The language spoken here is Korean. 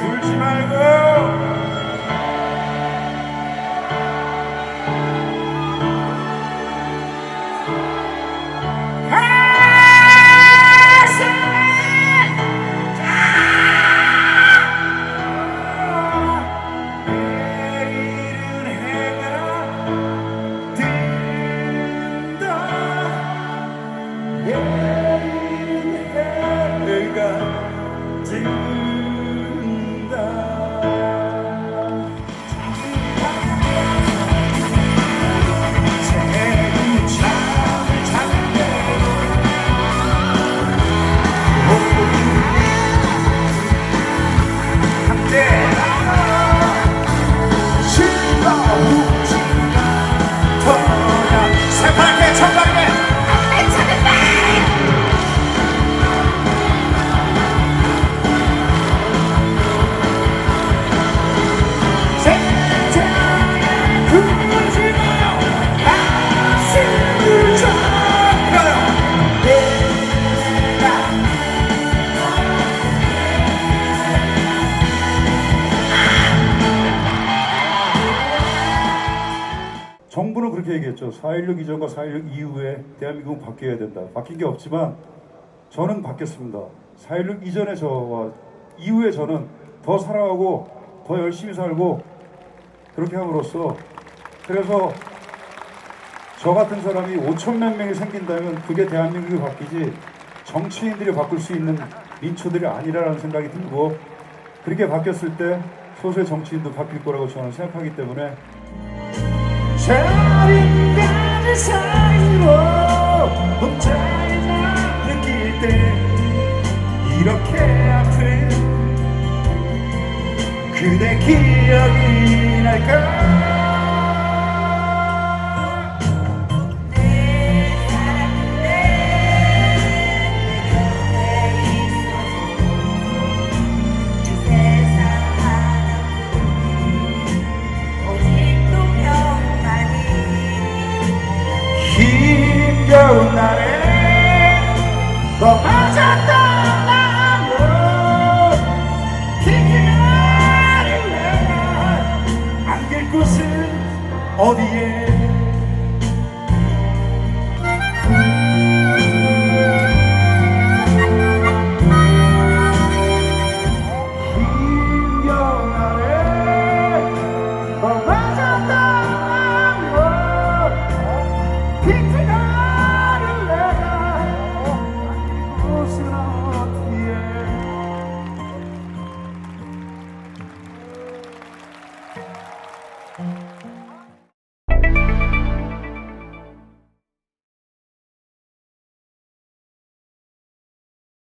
굴지 말고. 내일은 해가 뜬다 정부는 그렇게 얘기했죠. 4.16 이전과 4.16 이후에 대한민국은 바뀌어야 된다. 바뀐 게 없지만 저는 바뀌었습니다. 4.16 이전의 저와 이후에 저는 더 살아가고 더 열심히 살고 그렇게 함으로써 그래서 저 같은 사람이 5천만 명이 생긴다면 그게 대한민국이 바뀌지 정치인들이 바꿀 수 있는 민초들이 아니라는 생각이 들고 그렇게 바뀌었을 때 소수의 정치인도 바뀔 거라고 저는 생각하기 때문에 저 인간의 사이로 혼자의 나 느낄 때 이렇게 아픈 그대 기억이 날까 어디에